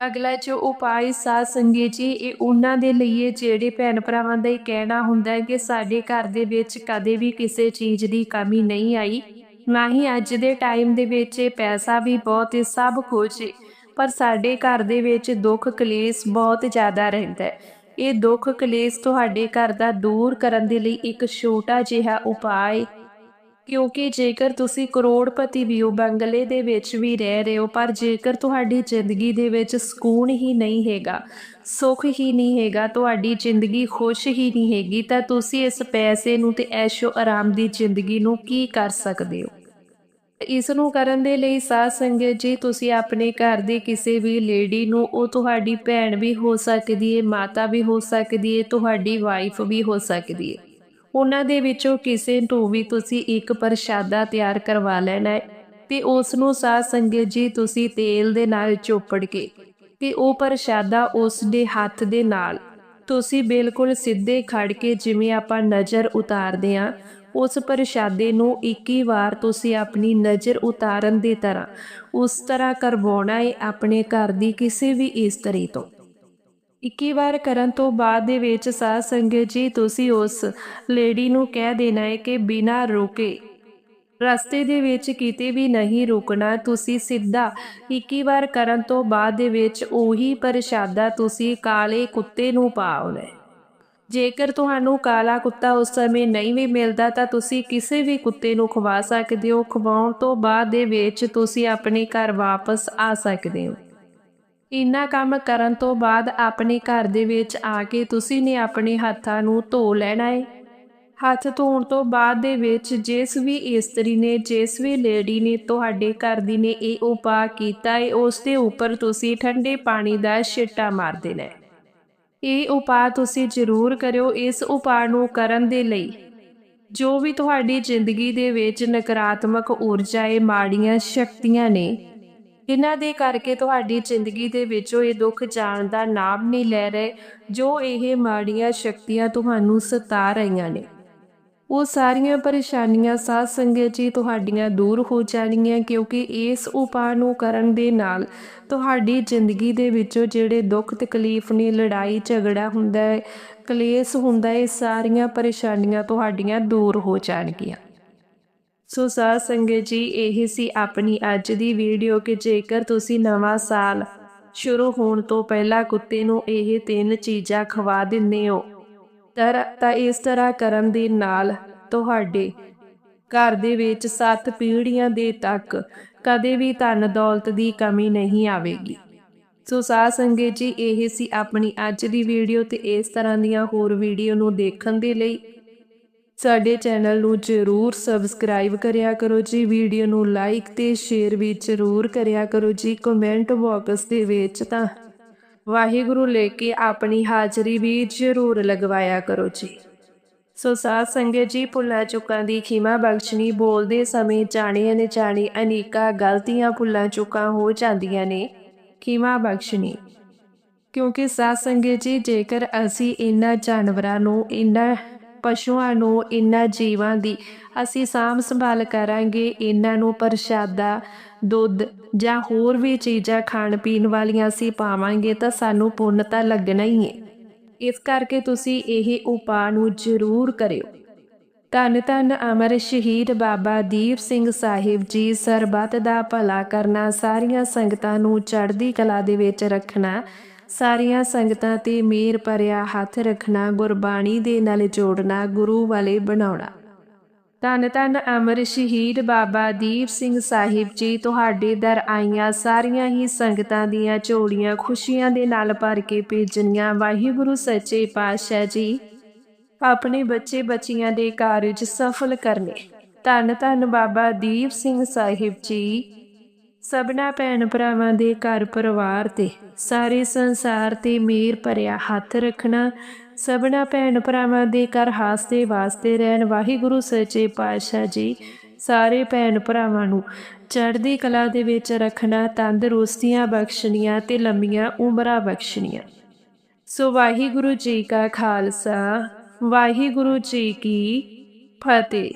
ਅਗਲਾ ਜੋ ਉਪਾਅ ਸਾਧ ਸੰਗਤ ਜੀ, ਇਹ ਉਹਨਾਂ ਦੇ ਲਈ ਜਿਹੜੇ ਭੈਣ ਭਰਾਵਾਂ ਦਾ ਇਹ ਕਹਿਣਾ ਹੁੰਦਾ ਹੈ ਕਿ ਸਾਡੇ ਘਰ ਦੇ ਵਿੱਚ ਕਦੇ ਵੀ ਕਿਸੇ ਚੀਜ਼ ਦੀ ਕਮੀ ਨਹੀਂ ਆਈ। ਨਾ ਹੀ ਅੱਜ ਦੇ ਟਾਈਮ ਦੇ ਵਿੱਚ ਪੈਸਾ ਵੀ ਬਹੁਤ ਹੈ ਸਭ ਕੁਝ ਪਰ ਸਾਡੇ ਘਰ ਦੇ ਵਿੱਚ ਦੁੱਖ ਕਲੇਸ਼ ਬਹੁਤ ਜ਼ਿਆਦਾ ਰਹਿੰਦਾ ਹੈ ਇਹ ਦੁੱਖ ਕਲੇਸ਼ ਤੁਹਾਡੇ ਘਰ ਦਾ ਦੂਰ ਕਰਨ ਦੇ ਲਈ ਇੱਕ ਛੋਟਾ ਜਿਹਾ ਉਪਾਅ ਕਿਉਂਕਿ ਜੇਕਰ ਤੁਸੀਂ ਕਰੋੜਪਤੀ ਵੀ ਹੋ ਬੰਗਲੇ ਦੇ ਵਿੱਚ ਵੀ ਰਹਿ ਰਹੇ ਹੋ, ਪਰ ਜੇਕਰ ਤੁਹਾਡੀ ਜ਼ਿੰਦਗੀ ਦੇ ਵਿੱਚ ਸਕੂਨ ਹੀ ਨਹੀਂ ਹੈਗਾ, ਸੁੱਖ ਹੀ ਨਹੀਂ ਹੈਗਾ, ਤੁਹਾਡੀ ਜ਼ਿੰਦਗੀ ਖੁਸ਼ ਹੀ ਨਹੀਂ ਹੈਗੀ, ਤਾਂ ਤੁਸੀਂ ਇਸ ਪੈਸੇ ਨੂੰ ਤੇ ਐਸ਼ੋ ਆਰਾਮ ਦੀ ਜ਼ਿੰਦਗੀ ਨੂੰ ਕੀ ਕਰ ਸਕਦੇ ਹੋ? ਇਸ ਨੂੰ ਕਰਨ ਦੇ ਲਈ ਸਾਧ ਸੰਗਤ ਜੀ, ਤੁਸੀਂ ਆਪਣੇ ਘਰ ਦੀ ਕਿਸੇ ਵੀ ਲੇਡੀ ਨੂੰ, ਉਹ ਤੁਹਾਡੀ ਭੈਣ ਵੀ ਹੋ ਸਕਦੀ ਹੈ ਮਾਤਾ ਵੀ ਹੋ ਸਕਦੀ ਹੈ ਤੁਹਾਡੀ ਵਾਈਫ ਵੀ ਹੋ ਸਕਦੀ ਹੈ ਉਹਨਾਂ ਦੇ ਵਿੱਚੋਂ ਕਿਸੇ ਨੂੰ ਵੀ ਤੁਸੀਂ ਇੱਕ ਪ੍ਰਸ਼ਾਦਾ ਤਿਆਰ ਕਰਵਾ ਲੈਣਾ ਹੈ ਤੇ ਉਸ ਨੂੰ ਸਾਧ ਸੰਗਤ ਜੀ, ਤੁਸੀਂ ਤੇਲ ਦੇ ਨਾਲ ਚੋਪੜ ਕੇ ਤੇ ਉਹ ਪ੍ਰਸ਼ਾਦਾ ਉਸ ਦੇ ਹੱਥ ਦੇ ਨਾਲ ਤੁਸੀਂ ਬਿਲਕੁਲ ਸਿੱਧੇ ਖੜ ਕੇ ਜਿਵੇਂ ਆਪਾਂ ਨਜ਼ਰ ਉਤਾਰਦੇ ਆ ਉਸ ਪ੍ਰਸ਼ਾਦੇ ਨੂੰ 21 ਵਾਰ ਤੁਸੀਂ ਆਪਣੀ ਨਜ਼ਰ ਉਤਾਰਨ ਦੀ ਤਰ੍ਹਾਂ ਉਸ ਤਰ੍ਹਾਂ ਕਰਵਾਉਣਾ ਹੈ ਆਪਣੇ ਘਰ ਦੀ ਕਿਸੇ ਵੀ ਇਸਤਰੀ ਤੋਂ। 21 ਵਾਰ ਕਰਨ ਤੋਂ ਬਾਅਦ ਦੇ ਵਿੱਚ ਸਾਧ ਸੰਗਤ ਜੀ, ਤੁਸੀਂ ਉਸ ਲੇਡੀ ਨੂੰ ਕਹਿ ਦੇਣਾ ਹੈ ਕਿ ਬਿਨਾਂ ਰੁਕੇ, ਰਸਤੇ ਦੇ ਵਿੱਚ ਕਿਤੇ ਵੀ ਨਹੀਂ ਰੁਕਣਾ, ਤੁਸੀਂ ਸਿੱਧਾ 21 ਵਾਰ ਕਰਨ ਤੋਂ ਬਾਅਦ ਦੇ ਵਿੱਚ ਉਹੀ ਪ੍ਰਸ਼ਾਦਾ ਤੁਸੀਂ ਕਾਲੇ ਕੁੱਤੇ ਨੂੰ ਪਾਉਣਾ ਹੈ ਜੇਕਰ ਤੁਹਾਨੂੰ ਕਾਲਾ ਕੁੱਤਾ ਉਸ ਸਮੇਂ ਨਹੀਂ ਵੀ ਮਿਲਦਾ ਤਾਂ ਤੁਸੀਂ ਕਿਸੇ ਵੀ ਕੁੱਤੇ ਨੂੰ ਖਵਾ ਸਕਦੇ ਹੋ। ਖਵਾਉਣ ਤੋਂ ਬਾਅਦ ਦੇ ਵਿੱਚ ਤੁਸੀਂ ਆਪਣੇ ਘਰ ਵਾਪਸ ਆ ਸਕਦੇ ਹੋ। ਇੰਨਾ ਕੰਮ ਕਰਨ ਤੋਂ ਬਾਅਦ ਆਪਣੇ ਘਰ ਦੇ ਵਿੱਚ ਆ ਕੇ ਤੁਸੀਂ ਨੇ ਆਪਣੇ ਹੱਥਾਂ ਨੂੰ ਧੋ ਲੈਣਾ ਹੈ ਹੱਥ ਧੋਣ ਤੋਂ ਬਾਅਦ ਦੇ ਵਿੱਚ ਜਿਸ ਵੀ ਇਸਤਰੀ ਨੇ, ਜਿਸ ਵੀ ਲੇਡੀ ਨੇ ਤੁਹਾਡੇ ਘਰ ਦੀ ਨੇ ਇਹ ਉਪਾਅ ਕੀਤਾ ਹੈ ਉਸ ਦੇ ਉੱਪਰ ਤੁਸੀਂ ਠੰਡੇ ਪਾਣੀ ਦਾ ਛਿੱਟਾ ਮਾਰ ਦੇਣਾ ਹੈ ਇਹ ਉਪਾਅ ਤੁਸੀਂ ਜ਼ਰੂਰ ਕਰਿਓ ਇਸ ਉਪਾਅ ਨੂੰ ਕਰਨ ਦੇ ਲਈ। ਜੋ ਵੀ ਤੁਹਾਡੀ ਜ਼ਿੰਦਗੀ ਦੇ ਵਿੱਚ ਨਕਾਰਾਤਮਕ ਊਰਜਾ ਏ ਮਾੜੀਆਂ ਸ਼ਕਤੀਆਂ ਨੇ, ਇਹਨਾਂ ਦੇ ਕਰਕੇ ਤੁਹਾਡੀ ਜ਼ਿੰਦਗੀ ਦੇ ਵਿੱਚੋਂ ਇਹ ਦੁੱਖ ਜਾਣ ਦਾ ਨਾਮ ਨਹੀਂ ਲੈ ਰਹੇ, ਜੋ ਇਹ ਮਾੜੀਆਂ ਸ਼ਕਤੀਆਂ ਤੁਹਾਨੂੰ ਸਤਾ ਰਹੀਆਂ ਨੇ। ਉਹ ਸਾਰੀਆਂ ਪਰੇਸ਼ਾਨੀਆਂ ਸਾਧ ਸੰਗਤ ਜੀ ਤੁਹਾਡੀਆਂ ਦੂਰ ਹੋ ਜਾਣਗੀਆਂ ਕਿਉਂਕਿ ਇਸ ਉਪਾਅ ਨੂੰ ਕਰਨ ਦੇ ਨਾਲ ਤੁਹਾਡੀ ਜ਼ਿੰਦਗੀ ਦੇ ਵਿੱਚੋਂ ਜਿਹੜੇ ਦੁੱਖ ਤਕਲੀਫ ਨੇ, ਲੜਾਈ ਝਗੜਾ ਹੁੰਦਾ ਹੈ, ਕਲੇਸ਼ ਹੁੰਦਾ ਹੈ, ਇਹ ਸਾਰੀਆਂ ਪਰੇਸ਼ਾਨੀਆਂ ਤੁਹਾਡੀਆਂ ਦੂਰ ਹੋ ਜਾਣਗੀਆਂ। ਸੋ ਸਾਧ ਸੰਗਤ ਜੀ, ਇਹ ਸੀ ਆਪਣੀ ਅੱਜ ਦੀ ਵੀਡੀਓ ਕਿ ਜੇਕਰ ਤੁਸੀਂ ਨਵਾਂ ਸਾਲ ਸ਼ੁਰੂ ਹੋਣ ਤੋਂ ਪਹਿਲਾਂ ਕੁੱਤੇ ਨੂੰ ਇਹ ਤਿੰਨ ਚੀਜ਼ਾਂ ਖਵਾ ਦਿੰਦੇ ਹੋ ਤਰ, ਤਾਂ ਇਸ ਤਰ੍ਹਾਂ ਕਰਨ ਦੇ ਨਾਲ ਤੁਹਾਡੇ ਘਰ ਦੇ ਵਿੱਚ ਸੱਤ ਪੀੜ੍ਹੀਆਂ ਦੇ ਤੱਕ ਕਦੇ ਵੀ ਧਨ ਦੌਲਤ ਦੀ ਕਮੀ ਨਹੀਂ ਆਵੇਗੀ। ਸੋ ਸਾਧ ਸੰਗਤ ਜੀ, ਇਹ ਸੀ ਆਪਣੀ ਅੱਜ ਦੀ ਵੀਡੀਓ ਤੇ ਇਸ ਤਰ੍ਹਾਂ ਦੀਆਂ ਹੋਰ ਵੀਡੀਓ ਨੂੰ ਦੇਖਣ ਦੇ ਲਈ। ਸਾਡੇ ਚੈਨਲ ਨੂੰ ਜਰੂਰ ਸਬਸਕ੍ਰਾਈਬ ਕਰਿਆ ਕਰੋ ਜੀ, ਵੀਡੀਓ ਨੂੰ ਲਾਈਕ ਤੇ ਸ਼ੇਅਰ ਵੀ ਜਰੂਰ ਕਰਿਆ ਕਰੋ ਜੀ, ਕਮੈਂਟ ਬਾਕਸ ਦੇ ਵਿੱਚ ਤਾਂ ਵਾਹਿਗੁਰੂ ਲੈ ਕੇ ਆਪਣੀ ਹਾਜ਼ਰੀ ਵੀ ਜਰੂਰ ਲਗਵਾਇਆ ਕਰੋ ਜੀ। ਸੋ ਸਾਧ ਸੰਗਤ ਜੀ, ਭੁੱਲਾਂ ਚੁੱਕਾਂ ਦੀ ਖਿਮਾ ਬਖਸ਼ਣੀ ਬੋਲਦੇ ਸਮੇਂ ਜਾਣੇ ਅਣਜਾਣੇ ਅਨੇਕਾਂ ਗਲਤੀਆਂ ਭੁੱਲਾਂ ਚੁੱਕਾਂ ਹੋ ਜਾਂਦੀਆਂ ਨੇ, ਖਿਮਾ ਬਖਸ਼ਣੀ। ਕਿਉਂਕਿ ਸਾਧ ਸੰਗਤ ਜੀ, ਜੇਕਰ ਅਸੀਂ ਇਹਨਾਂ ਜਾਨਵਰਾਂ ਨੂੰ, ਇਹਨਾਂ ਪਸ਼ੂਆਂ ਨੂੰ ਇਹਨਾਂ ਜੀਵਾਂ ਦੀ। ਅਸੀਂ ਸਾਂਭ ਸੰਭਾਲ ਕਰਾਂਗੇ ਇਹਨਾਂ ਨੂੰ ਪ੍ਰਸ਼ਾਦਾ, ਦੁੱਧ ਜਾਂ ਹੋਰ ਵੀ ਚੀਜ਼ਾਂ ਖਾਣ ਪੀਣ ਵਾਲੀਆਂ ਅਸੀਂ ਪਾਵਾਂਗੇ ਤਾਂ ਸਾਨੂੰ ਪੁੰਨ ਤਾਂ ਲੱਗਣਾ ਹੀ ਹੈ। ਇਸ ਕਰਕੇ ਤੁਸੀਂ ਇਹ ਉਪਾਅ ਨੂੰ ਜ਼ਰੂਰ ਕਰਿਓ। ਧੰਨ ਧੰਨ ਅਮਰ ਸ਼ਹੀਦ ਬਾਬਾ ਦੀਪ ਸਿੰਘ ਸਾਹਿਬ ਜੀ, ਸਰਬੱਤ ਦਾ ਭਲਾ ਕਰਨਾ, ਸਾਰੀਆਂ ਸੰਗਤਾਂ ਨੂੰ ਚੜ੍ਹਦੀ ਕਲਾ ਦੇ ਵਿੱਚ ਰੱਖਣਾ। ਸਾਰੀਆਂ ਸੰਗਤਾਂ ਤੇ ਮੇਰ ਭਰਿਆ ਹੱਥ ਰੱਖਣਾ, ਗੁਰਬਾਣੀ ਦੇ ਨਾਲ ਜੋੜਨਾ, ਗੁਰੂ ਵਾਲੇ ਬਣਾਉਣਾ। ਧੰਨ ਧੰਨ ਅਮਰ ਸ਼ਹੀਦ ਬਾਬਾ ਦੀਪ ਸਿੰਘ ਸਾਹਿਬ ਜੀ, ਤੁਹਾਡੇ ਦਰ ਆਈਆਂ ਸਾਰੀਆਂ ਹੀ ਸੰਗਤਾਂ ਦੀਆਂ ਝੋਲੀਆਂ ਖੁਸ਼ੀਆਂ ਦੇ ਨਾਲ ਭਰ ਕੇ ਭੇਜਣੀਆਂ। ਵਾਹਿਗੁਰੂ ਸੱਚੇ ਪਾਤਸ਼ਾਹ ਜੀ, ਆਪਣੇ ਬੱਚੇ ਬੱਚੀਆਂ ਦੇ ਕਾਰਜ ਸਫਲ ਕਰਨੇ। ਧੰਨ ਧੰਨ ਬਾਬਾ ਦੀਪ ਸਿੰਘ ਸਾਹਿਬ ਜੀ ਸਭਨਾ ਭੈਣ ਭਰਾਵਾਂ ਦੇ ਘਰ ਪਰਿਵਾਰ ਤੇ ਸਾਰੇ ਸੰਸਾਰ ਤੇ ਮੇਰ ਭਰਿਆ ਹੱਥ ਰੱਖਣਾ, ਸਭਨਾ ਭੈਣ ਭਰਾਵਾਂ ਦੇ ਘਰ ਹਾਸਤੇ ਵਾਸਤੇ ਰਹਿਣ ਵਾਹਿਗੁਰੂ ਸੱਚੇ ਪਾਤਸ਼ਾਹ ਜੀ, ਸਾਰੇ ਭੈਣ ਭਰਾਵਾਂ ਨੂੰ ਚੜ੍ਹਦੀ ਕਲਾ ਦੇ ਵਿੱਚ ਰੱਖਣਾ, ਤੰਦਰੁਸਤੀਆਂ ਬਖਸ਼ਣੀਆਂ ਤੇ ਲੰਮੀਆਂ ਉਮਰਾਂ ਬਖਸ਼ਣੀਆਂ। ਸੋ ਵਾਹਿਗੁਰੂ ਜੀ ਕਾ ਖਾਲਸਾ, ਵਾਹਿਗੁਰੂ ਜੀ ਕੀ ਫਤਿਹ।